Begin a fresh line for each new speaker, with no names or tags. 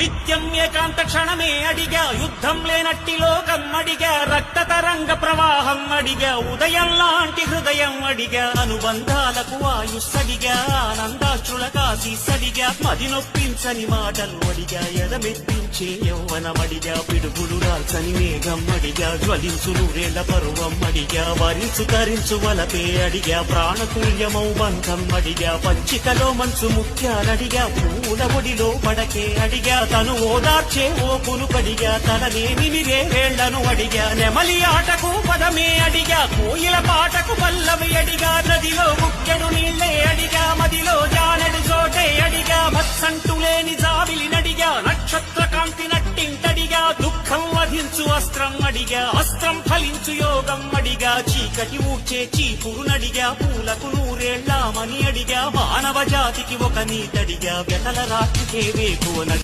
నిత్యం ఏకాంత క్షణమే అడిగా యుద్ధం లేనట్టి లోకం అడిగా రక్త తరంగ ప్రవాహం అడిగా ఉదయం లాంటి హృదయం అడిగా అనుబంధాలకు ఆయుస్సడిగా ఆనందాశ్రుల కాసి సడిగా మది నొప్పించని మాటలు అడిగా ఎదమెత్తించే యౌవనమడిగా పిడుగులు రాల్చని మేఘం అడిగా జ్వలించు నూరేళ్ళ పరువం అడిగా వరించు తరించు వలపే అడిగా ప్రాణతుల్యమౌ బంధం అడిగా పంచికలో మంచు ముత్యాలడిగా పూల ఒడిలో పడకే అడిగా తను ఓదార్చే ఓ పులుకడిగా తననేమి వేళ్ళను అడిగా నెమలి ఆటకు పదమే అడిగా కోయిల పాటకు పల్లవి అడిగా నదిలో అడిగా మత్సంటు లేని జావిలి నడిగా నక్షత్ర కాంతి నట్టింటడిగా దుఃఖం వధించు అస్త్రం అడిగా అస్త్రం ఫలించు యోగం అడిగా చీకటి ఊడ్చే చీపురు నడిగా పూలకు నూరేళ్ళామని అడిగా మానవ జాతికి ఒక నీతడిగా వెతల రాత్రికే వేకువన